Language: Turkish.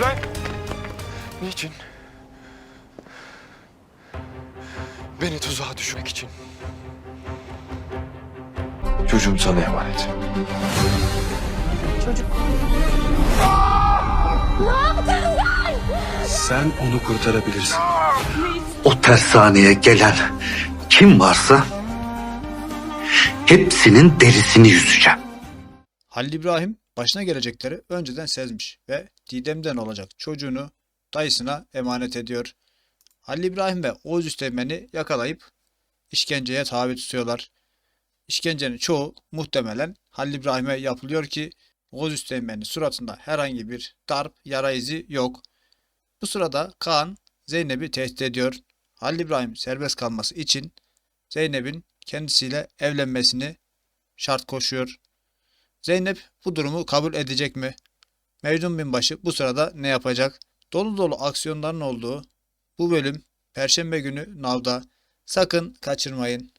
Lan! Niçin? Beni tuzağa düşürmek için. Çocuğum sana emanet. Çocuk. Ne yaptın sen? Sen onu kurtarabilirsin. O tersaneye gelen kim varsa hepsinin derisini yüzeceğim. Halil İbrahim başına gelecekleri önceden sezmiş ve Didem'den olacak çocuğunu dayısına emanet ediyor. Halil İbrahim ve Oğuz Üsteğmen'i yakalayıp işkenceye tabi tutuyorlar. İşkencenin çoğu muhtemelen Halil İbrahim'e yapılıyor ki Oğuz Üsteğmen'in suratında herhangi bir darp, yara izi yok. Bu sırada Kaan Zeynep'i tehdit ediyor. Halil İbrahim serbest kalması için Zeynep'in kendisiyle evlenmesini şart koşuyor. Zeynep bu durumu kabul edecek mi? Mecnun Binbaşı bu sırada ne yapacak? Dolu dolu aksiyonların olduğu bu bölüm Perşembe günü Nav'da. Sakın kaçırmayın.